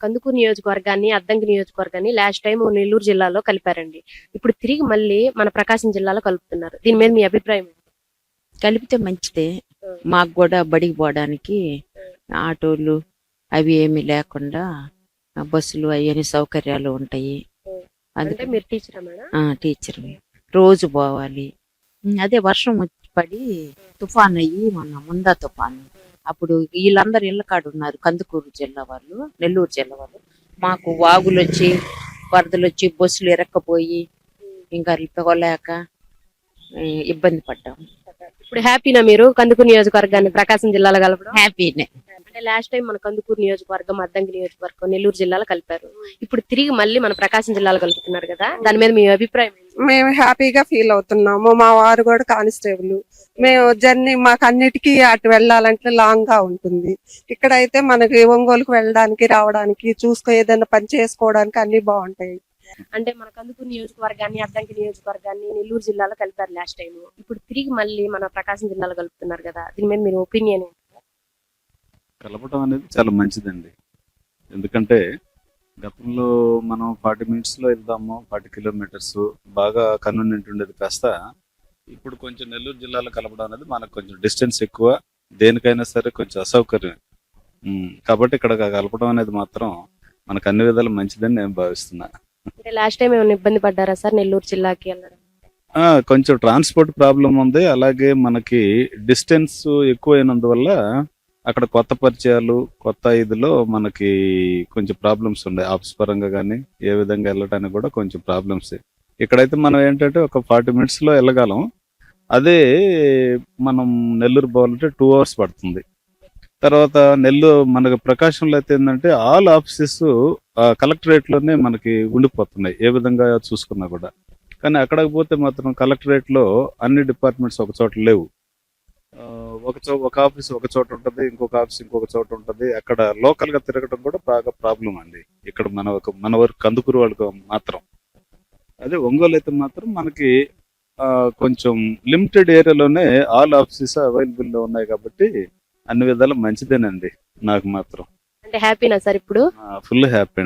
కందుకూరు నియోజకవర్గాన్ని అద్దంకి నియోజకవర్గాన్ని last time Nellore జిల్లాలో కలిపారండి. ఇప్పుడు తిరిగి మళ్ళీ మన ప్రకాశం జిల్లాలో కలుపుతున్నారు. దీని మీద మీ అభిప్రాయం? కలిపితే మంచిదే. మాకు కూడా బడికి పోవడానికి ఆటోలు అవి ఏమీ లేకుండా బస్సులు అవన్నీ సౌకర్యాలు ఉంటాయి. అందుకే మీరు టీచరా టీచర్. రోజు పోవాలి. అదే వర్షం వచ్చి పడి తుఫాన్ అయ్యి మొన్న ముందా తుఫాను. అప్పుడు వీళ్ళందరూ ఇళ్ళ కాడ ఉన్నారు. కందుకూరు జిల్లా వాళ్ళు నెల్లూరు జిల్లా వాళ్ళు. మాకు వాగులు వచ్చి వరదలు వచ్చి బస్సులు ఇరక్కపోయి ఇంకా పోలేక ఆ, ఇబ్బంది పడ్డాం ఇప్పుడు హ్యాపీనా మీరు? కందుకూరు నియోజకవర్గాన్ని ప్రకాశం జిల్లాలో కలపడం? హ్యాపీనే. అంటే లాస్ట్ టైం మన కందుకూరు నియోజకవర్గం అద్దంకి నియోజకవర్గం నెల్లూరు జిల్లాలో కలిపారు. ఇప్పుడు తిరిగి మళ్ళీ మన ప్రకాశం జిల్లాలో కలుపుతున్నారు కదా. దాని మీద మీ అభిప్రాయం? మేము హ్యాపీగా ఫీల్ అవుతున్నాము. మా వారు కూడా కానిస్టేబుల్. మేము జర్నీ మాకు అన్నిటికీ అటు వెళ్ళాలంటే లాంగ్గా ఉంటుంది. ఇక్కడైతే మనకి ఒంగోలుకు వెళ్ళడానికి రావడానికి చూసుకో ఏదైనా పని చేసుకోవడానికి అన్ని బాగుంటాయి. అంటే మన కందుకూరు నియోజకవర్గాన్ని అద్దంకి నియోజకవర్గాన్ని నెల్లూరు జిల్లాలో కలిపారు లాస్ట్ టైం ఇప్పుడు తిరిగి మళ్ళీ మన ప్రకాశం జిల్లాలో కలుపుతున్నారు కదా. దీని మీద మీరు ఒపీనియన్ కలపడం అనేది చాలా మంచిదండి. ఎందుకంటే గతంలో మనం ఫార్టీ మినిట్స్లో వెళ్దాము ఫార్టీ కిలోమీటర్స్ బాగా కన్వీనియంట్ ఉండేది కాస్త. ఇప్పుడు కొంచెం నెల్లూరు జిల్లాలో కలపడం అనేది మనకు కొంచెం డిస్టెన్స్ ఎక్కువ. దేనికైనా సరే కొంచెం అసౌకర్యం. కాబట్టి ఇక్కడ కలపడం అనేది మాత్రం మనకు అన్ని విధాలు మంచిదని నేను భావిస్తున్నా. లాస్ట్ టైం ఏమైనా ఇబ్బంది పడ్డారా సార్ నెల్లూరు జిల్లాకి కొంచెం ట్రాన్స్పోర్ట్ ప్రాబ్లం ఉంది. అలాగే మనకి డిస్టెన్స్ ఎక్కువైనందువల్ల అక్కడ కొత్త పరిచయాలు కొత్త ఇదిలో మనకి కొంచెం ప్రాబ్లమ్స్ ఉన్నాయి ఆఫీస్ పరంగా కానీ ఏ విధంగా వెళ్ళడానికి కూడా కొంచెం ప్రాబ్లమ్స్ ఇక్కడైతే మనం ఏంటంటే ఒక ఫార్టీ మినిట్స్లో వెళ్ళగలం. అదే మనం నెల్లూరు పోవాలంటే టూ అవర్స్ పడుతుంది. తర్వాత నెల్లూరు మనకు ప్రకాశంలో అయితే ఏంటంటే ఆల్ ఆఫీసెస్ కలెక్టరేట్లోనే మనకి ఉండిపోతున్నాయి. ఏ విధంగా చూసుకున్నా కూడా. కానీ అక్కడికి పోతే మాత్రం కలెక్టరేట్లో అన్ని డిపార్ట్మెంట్స్ ఒక చోట లేవు. ఒక చో ఒక ఆఫీస్ ఒక చోట ఉంటది ఇంకొక ఆఫీస్ ఇంకొక చోట ఉంటది. అక్కడ లోకల్గా తిరగడం కూడా బాగా ప్రాబ్లం అండి. ఇక్కడ మన ఒక మన వరకు కందుకూరు వాళ్ళకి మాత్రం. అదే ఒంగోలు అయితే మాత్రం మనకి కొంచెం లిమిటెడ్ ఏరియాలోనే ఆల్ ఆఫీసెస్ అవైలబుల్లో ఉన్నాయి కాబట్టి అన్ని విధాలు మంచిదేనండి నాకు మాత్రం. అంటే హ్యాపీనా సార్ ఇప్పుడు? Full happy